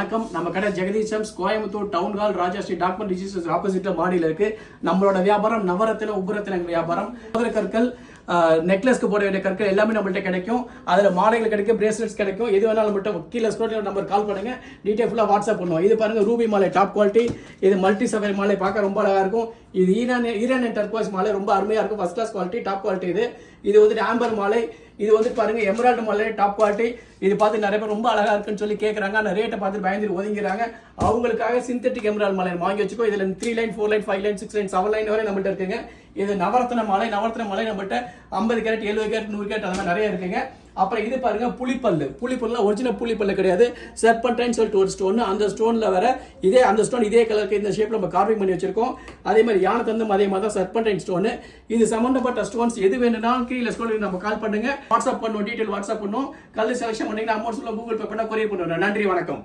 வணக்கம். நம்ம கடை Jagadeesams Coimbatore town hall Rajasri Sri document registers ஆப்போசிட்ல மாடியில் இருக்கு. நம்மளோட வியாபாரம் நவரத்தின உபரத்தின வியாபாரம். கற்கள் நெக்லஸ்க்கு போட வேண்டிய கற்கள் எல்லாமே நம்மள்ட்ட கிடைக்கும். அதில் மாலைகள் கிடைக்கும் பிரேஸ்லெட்ஸ் கிடைக்கும். எது வேணாலும் மட்டும் கீழே ஸ்கோட்டில் நம்பர் கால் பண்ணுங்க. டீட்டெயில் ஃபுல்லாக வாட்ஸ்அப் பண்ணுவோம். இது பாருங்கள் ரூபி மாலை டாப் குவாலிட்டி இது மல்டி சஃபரி மாலை பார்க்க ரொம்ப அழகாக இருக்கும். இது ஈரான் ஈரான் அண்ட் டர்க்வாஸ் மாலை ரொம்ப அருமையாக இருக்கும். First class quality top quality இது. இது வந்து ஆம்பர் மாலை. இது வந்து பாருங்க எமரால்டு மலை டாப் குவாலிட்டி. இது பார்த்து நிறைய பேர் ரொம்ப அழகா இருக்குன்னு சொல்லி கேட்குறாங்க அந்த ரேட்டை பார்த்து பயந்துட்டு ஒதுங்கிறாங்க. அவங்களுக்காக சிந்தட்டிக் எமரால்டு மலை வாங்கி வச்சுக்கோ. இதுல three line four line five line six line seven line வரை நம்மள்ட்ட இருக்குங்க. இது நவரத்ன மலை நவரத்ன மலை நம்மள்ட்ட ஐம்பது கேரட் எழுபது கேரட் நூறு கேரட் அந்த மாதிரி நிறைய இருக்குங்க. அப்புறம் இது பாருங்க புளிப்பல்லு. புளிப்பல்லுனா ஒரிஜினல் புளிப்பல்லு கிடையாது. செர்பன்டைன் சொல்லிட்டு ஒரு ஸ்டோன் அந்த ஸ்டோன்ல வர இதே அந்த ஸ்டோன் இதே கலருக்கு இந்த ஷேப்ல நம்ம கார்விங் பண்ணி வச்சிருக்கோம். அதே மாதிரி யானை தந்தும் அதே மாதிரி தான் செர்பன்டைன் ஸ்டோனு இது சம்பந்தப்பட்ட ஸ்டோன்ஸ் எது வேணும்னா கீழே ஸ்டோன் நம்ம கால் பண்ணுங்க. வாட்ஸ்அப் பண்ணுவோம். டீட்டெயில் வாட்ஸ்அப் பண்ணுவோம். கல் செலக்ஷன் பண்ணீங்கன்னா அமௌண்ட் சொல்ல கூகுள் பே பண்ணா கொரியர் பண்ணுவோம் நன்றி வணக்கம்.